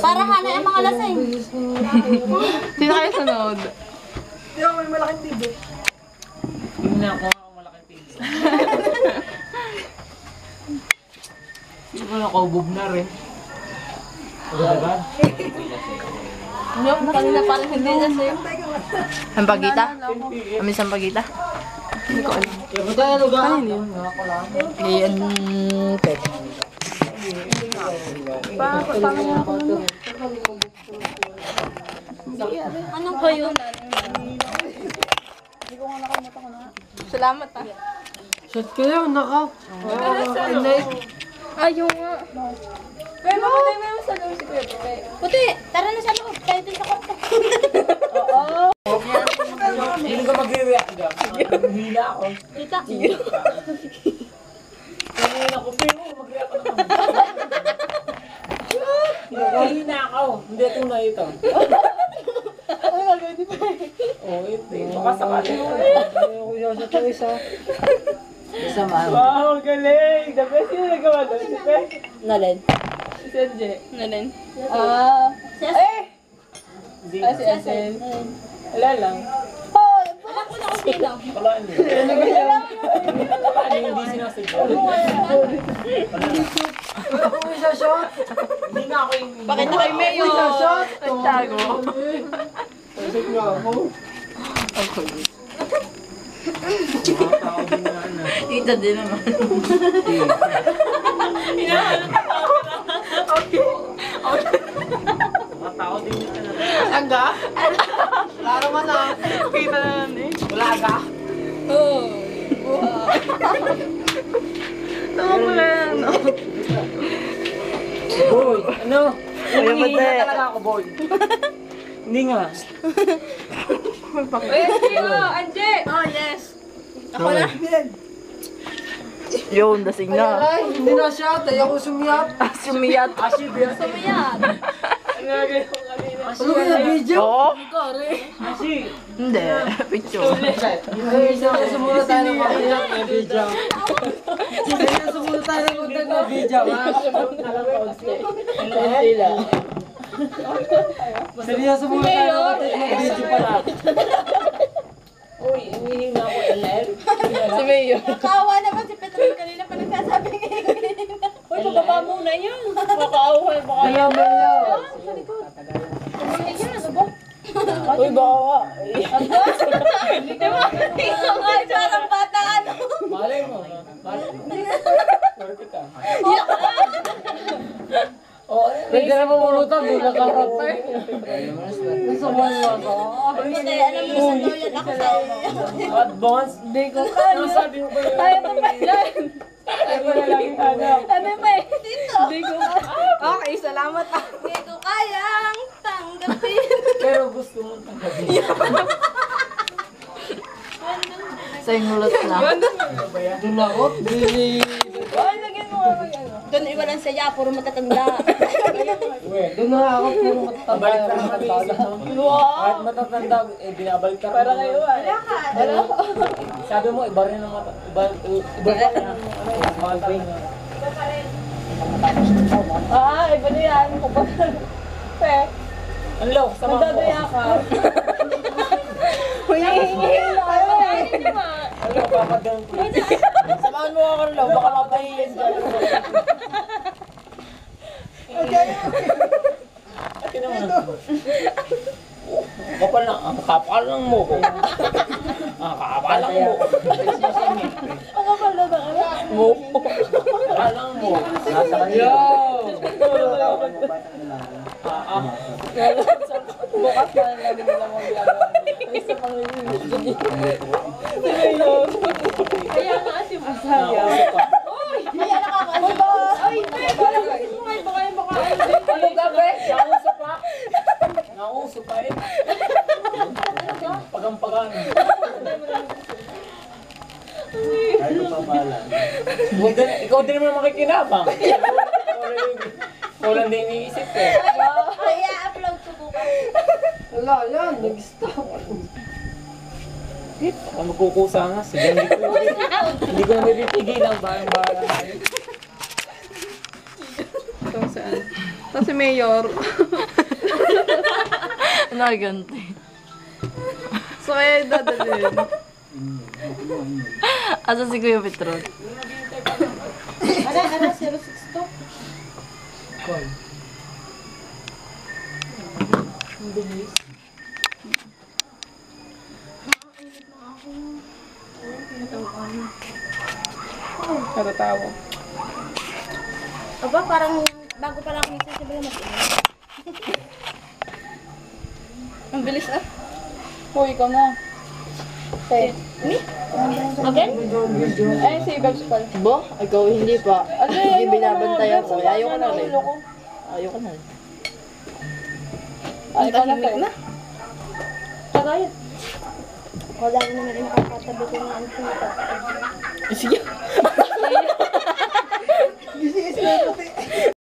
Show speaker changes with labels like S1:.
S1: Para hanay ang mga lasing.
S2: Sino kayo sunod?
S3: Di ba may malaking TV?
S4: Hindi na ako ako malaking TV. Hindi ko nakahubog na rin. Diba?
S1: Yung kanina parang hindi lasing.
S2: Ang pagita? Amin sa pagita?
S4: Kaya ba tayo lugar?
S2: Ayan, pet.
S1: Anong kayo?
S2: Salamat ah.
S3: Shot kayo, nakaw.
S1: Ayaw nga.
S2: Pero mamatay mo yung sa loob si Kuya Puti.
S1: Tara na sa loob. Tayo din sa kwarto.
S4: Hindi ko mag-react ka. Hila ako.
S1: Tita.
S4: Kaya ako, pero mag-react ka naman. Hila ako. Hindi ito na ito. Oh, ito. Baka sakali. Wow, galing! The best yung nagawa doon. Si Pe.
S2: Nalin.
S4: Si Senje.
S2: Nalin. Ah.
S4: Hindi.
S2: Ah, si Asen.
S4: Wala lang.
S1: Alam ko na kung sino.
S4: Wala hindi. Wala hindi sinasadya.
S3: Kung isa shot,
S4: Hindi nga ako yung...
S2: Pakita kay Mayo. Ang tago.
S3: Pasok nga ako.
S2: Tita din naman.
S4: Mga tao din yung ano.
S3: Angga? Laro man na.
S2: Kita na lang eh.
S4: Wala ka?
S2: Tama mo lang, no?
S4: Boy, ano?
S2: Ayaw ba,
S4: Hindi
S2: te?
S4: talaga ako, boy. Hindi nga.
S1: Oh, yes.
S3: Ako na.
S2: Yun, dasing na.
S3: Hindi na shot. Ayaw ko sumiyap.
S2: Sumiyat.
S4: Ashib yan.
S1: Sumayat.
S4: Ko.
S3: Ano kaya video?
S2: Oo?
S4: Ashib.
S2: Hindi. Picture.
S3: Ko sumuna tayo ng mga video. Kaya sumuna tayo ng mga video, ha? Seryoso muna tayo ng video pala.
S4: Uy, umihingi na ako LL.
S2: Si Mayo.
S1: Nakawa naman si Petro kanina pa nagsasabi ngayon.
S2: Uy, pababa muna yun. Makauhay, baka
S3: Melo.
S2: Uy, baka
S1: Ay, parang bata ano.
S4: Malay mo. Malay mo. Ka. Ano?
S3: Hindi ka na mamulutan, di nakaharap pa eh. Nasa mo ako.
S1: Puti, alam mo sa toilet ako sa
S4: Advance? Hindi ko kaya. Ano sabi mo ba yun? Tayo na ba yan? Tayo pa na lang yung hanap.
S1: Ano ba eh? Dito.
S2: Okay, salamat ah.
S1: Hindi ko kayang tanggapin.
S4: Pero gusto mo tanggapin.
S2: Sa inulot na.
S3: Doon ako, di...
S1: Doon iwalan siya, puro matatanda.
S3: Doon na ako puro matatanda.
S4: Ka mo. Kahit matatanda, eh, binabalik ka Para kayo, Ano? Sabi mo, iba rin ang mata. Iba, iba rin ang ano, yung mata.
S2: Ah, iba na yan. Pe,
S4: Ang low, sama mo.
S2: ka. Uy, hihingi na kayo
S4: Ang low, papadang ko.
S2: Samahan mo ako lang, baka mapahiyin dyan.
S4: Ate naman. Kapal na, ang kapal lang mo ko. Ang kapal lang mo.
S2: Ang kapal na ba?
S4: Mo. Kapal lang mo. Nasa kanya. Ah, ah.
S2: Bukas na lang lagi nila mo ginagawa. Isa pang Kaya nga si Masaya.
S4: Ka.
S1: Kaya nakakaliba. Ay,
S2: Ano gabi?
S4: Nakausap pa. Nakausap pa eh. Pagampagan. Ikaw din, ikaw din naman makikinabang. Lang din iniisip eh.
S1: Kaya upload ko bukas.
S3: Wala, yan, nag-stop.
S4: Ang magkukusa nga, sige, hindi ko, hindi ko na may pipigilan, barang barang.
S2: Ito saan? Ito si Mayor.
S5: Nagante.
S2: So, eh, dadalhin.
S5: Asa si Kuya Petron?
S1: Ano, ano, 062?
S2: Natatawa.
S1: Aba, parang bago pa lang ako nagsasabi na mas Ang bilis ah.
S2: Hoy, ikaw na. Okay.
S1: Again?
S2: Ay, si Babs pala.
S5: Bo, ikaw hindi pa.
S2: Ano,
S5: Hindi binabantayan
S2: na.
S5: ko. Ayoko na rin. Ayoko na rin.
S2: Ang
S1: tahimik na. Saka yun. Wala na naman yung nakakatabi ko nga ang tuta. Sige.
S5: Sige, sige.